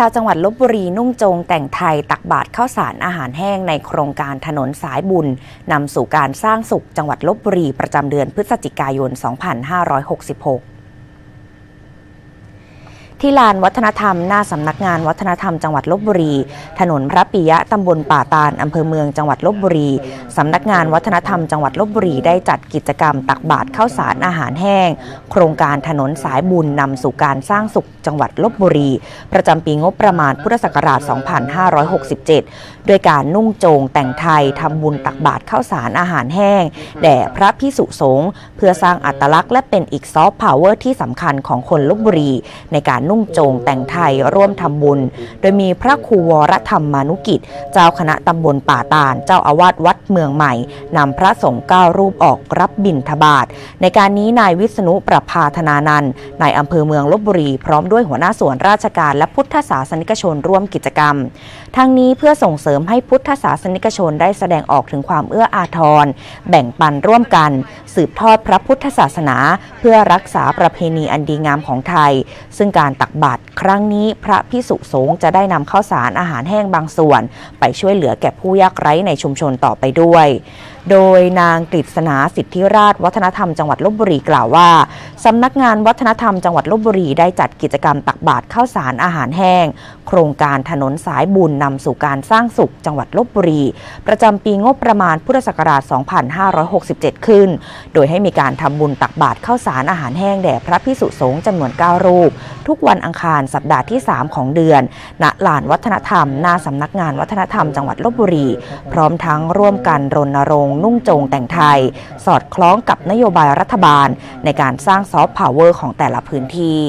ชาวจังหวัดลบบุรีนุ่งโจงแต่งไทยตักบาตรข้าวสารอาหารแห้งในโครงการถนนสายบุญนำสู่การสร้างสุขจังหวัดลบบุรีประจำเดือนพฤศจิกายน 2566 ที่ลานวัฒนธรรม หน้าสำนักงานวัฒนธรรมจังหวัดลบบุรี ถนนพระปิยะตำบลป่าตาลอำเภอเมืองจังหวัดลบบุรีสำนักงานวัฒนธรรมจังหวัดลบบุรีได้จัดกิจกรรมตักบาตรข้าวสารอาหารแห้ง โครงการถนนสายบุญนำสู่การสร้างสุขจังหวัดลบบุรี ประจำปีงบประมาณพุทธศักราช 2567ด้วยการนุ่งโจงแต่งไทยทำบุญตักบาตรข้าวสารอาหารแห้ง แด่พระพิสุสงฆ์เพื่อสร้างอัตลักษณ์และเป็นอีกซอฟต์พาวเวอร์ที่สำคัญของคนลบบุรี ในการนุ่งโจงแต่งไทยร่วมทำบุญ โดยมีพระครูวรธรรมมานุกิจ เจ้าคณะตำบลป่าตาล เจ้าอาวาสวัดเมืองใหม่นำพระสงฆ์เก้ารูปออกรับบิณฑบาต ในการนี้นายวิษณุประภาธนานันท์นายอำเภอเมืองลบบุรี พร้อมด้วยหัวหน้าส่วนราชการและพุทธศาสนิกชนร่วมกิจกรรม ทั้งนี้เพื่อส่งเสริมให้พุทธศาสนิกชนได้แสดงออกถึงความเอื้ออาทร แบ่งปันร่วมกัน สืบทอดพระพุทธศาสนา เพื่อรักษาประเพณีอันดีงามของไทย ซึ่งการตักบาตรครั้งนี้พระพิสุสงฆ์จะได้นำข้าวสารอาหารแห้งบางส่วน ไปช่วยเหลือแก่ผู้ยากไร้ในชุมชนต่อไปด้วย โดยนางกฤษณาสิทธิราช วัฒนธรรมจังหวัดลบบุรีกล่าวว่าสำนักงานวัฒนธรรมจังหวัดลบบุรีได้จัดกิจกรรมตักบาตรข้าวสารอาหารแห้ง โครงการถนนสายบุญนำสู่การสร้างสุขจังหวัดลบบุรี ประจำปีงบประมาณพุทธศักราช 2567 ขึ้น โดยให้มีการทำบุญตักบาตรข้าวสารอาหารแห้งแด่พระพิสุสงฆ์จำนวน 9 รูป ทุกวันอังคารสัปดาห์ที่ 3 ของเดือน ณ ลานวัฒนธรรม หน้าสำนักงานวัฒนธรรมจังหวัดลบบุรี พร้อมทั้งร่วมกันรณรงค์นุ่งโจงแต่งไทย สอดคล้องกับนโยบายรัฐบาล ในการสร้างซอฟต์พาวเวอร์ของแต่ละพื้นที่